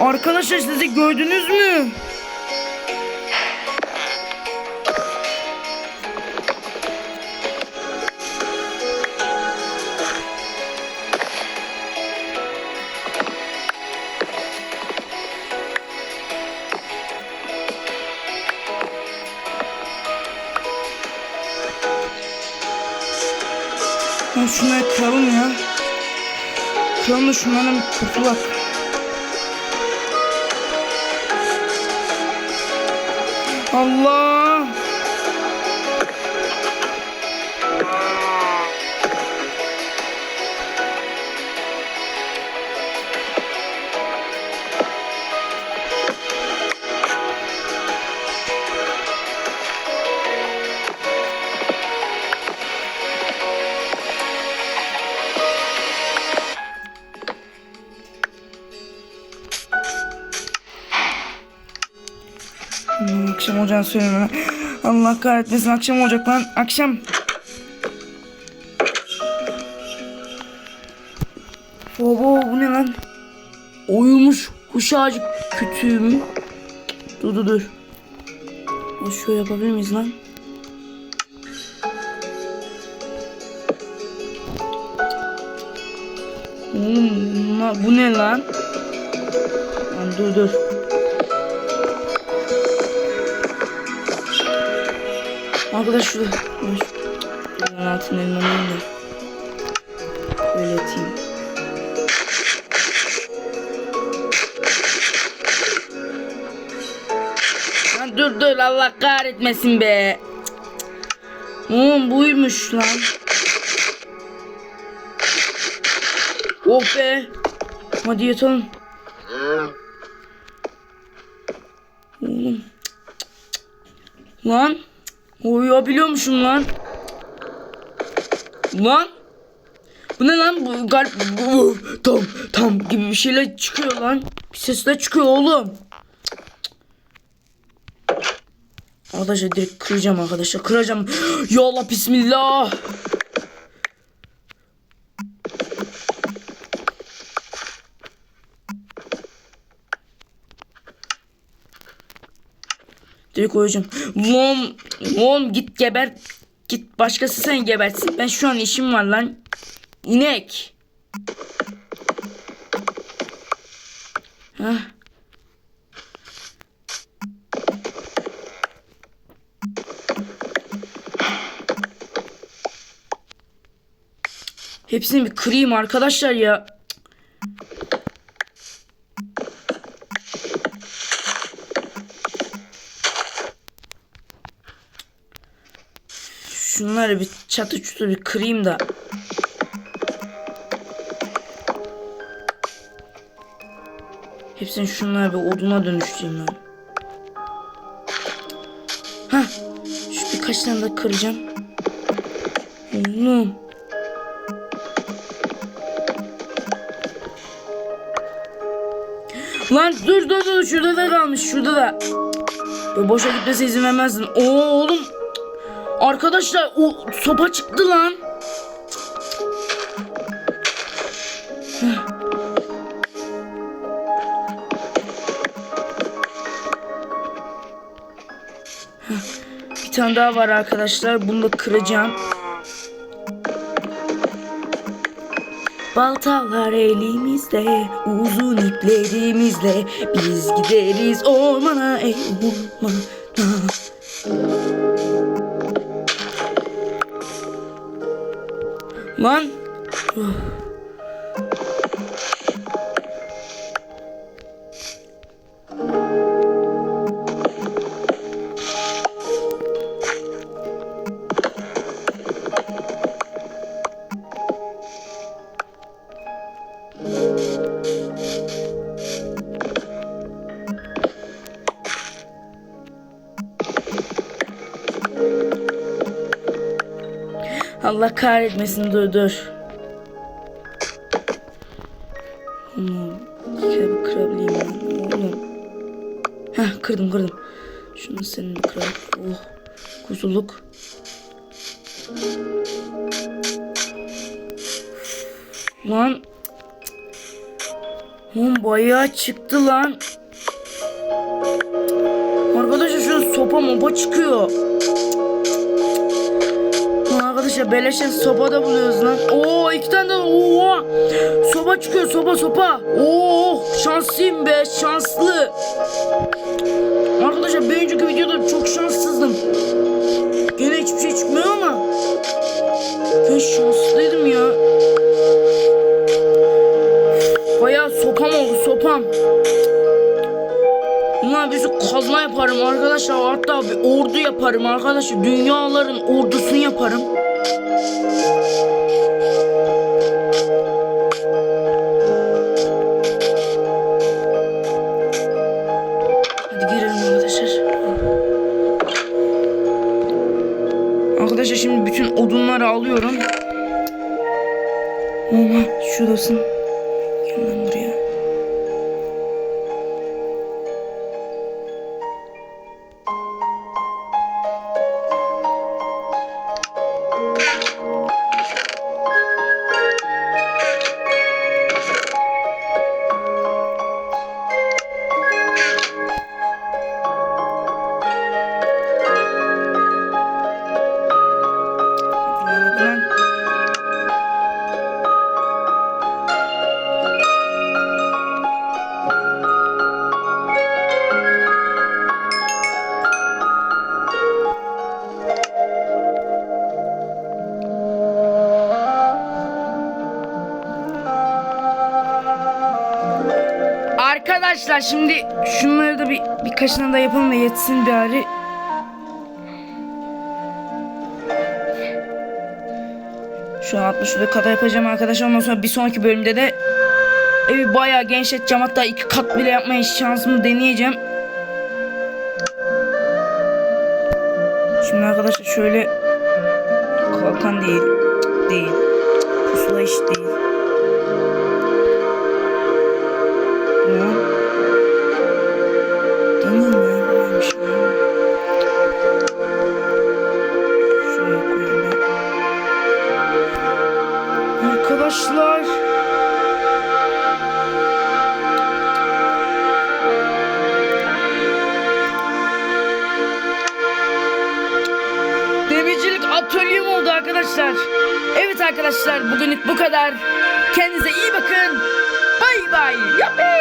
Arkadaşlar sizi gördünüz mü? Ben şunları kıralım ya. Şunlardan bir kurtulak. Allah! Olacağını söyleme. Allah kahretmesin akşam olacak lan. Akşam. Baba bu ne lan? Oyulmuş kuş ağacı kütüğü mü? Dur dur dur. Şöyle yapabilir miyiz lan? Oğlum bunlar- bu ne lan? Lan dur dur. Arkadaş şurada. Bunun altına elmanı da. Böyle atayım. Lan dur dur Allah kahretmesin be. Oğlum buymuş lan. Oh be. Hadi yatalım. Oğlum. Lan. Uyuyabiliyormuşum lan. Lan. Bu ne lan? Bu garip. Tam tam gibi bir şeyler çıkıyor lan. Bir sesler çıkıyor oğlum. Arkadaşlar direkt kıracağım arkadaşlar. Kıracağım. Ya Allah bismillah. Direkt koyacağım. Lan, lan git geber. Git başkası sen gebersin. Ben şu an işim var lan. İnek. Hah. Hepsini bir kırayım arkadaşlar ya. Şunları bir çatı çutu bir kırayım da. Hepsini şunları bir oduna dönüştüreyim ben. Hah. Şu birkaç tane daha kıracağım. Oğlum. Lan dur dur dur şurada da kalmış şurada da. Böyle boşa gitmesi izin vermezdim. Oo oğlum. Arkadaşlar o sopa çıktı lan. Bir tane daha var arkadaşlar. Bunu da kıracağım. Baltalar elimizde, uzun iplerimizle biz gideriz ormana ey ormana. Lan. Allah kahretmesin dur dur. Hmm, bir kırabileyim. Oğlum. Heh kırdım kırdım. Şunu senin de kırar. Oh. Kurtulduk. Lan. Lan bayağı çıktı lan. Arkadaşlar şu sopa mopa çıkıyor. Arkadaşlar beleşe sopa da buluyoruz lan. Oo iki tane de oha. Sopa çıkıyor sopa sopa. Oo şanslıyım be şanslı. Arkadaşlar bir önceki videoda çok şanssızdım. Sürü kazma yaparım arkadaşlar. Hatta bir ordu yaparım arkadaşlar. Dünyaların ordusunu yaparım. Hadi girelim arkadaşlar. Arkadaşlar şimdi bütün odunları alıyorum. Ama şuradasın. Gel lan buraya. Arkadaşlar şimdi şunları da bir birkaçını da yapalım da yetsin bari. Şu an 60 kadar yapacağım arkadaşlar. Ondan sonra bir sonraki bölümde de evi bayağı genişleteceğim. Hatta iki kat bile yapmaya şansımı deneyeceğim. Şimdi arkadaşlar şöyle kalkan değil. Değil. Pusula iş değil. Arkadaşlar. Demircilik atölyem oldu arkadaşlar. Evet arkadaşlar bugünlük bu kadar. Kendinize iyi bakın. Bay bay. Yapay.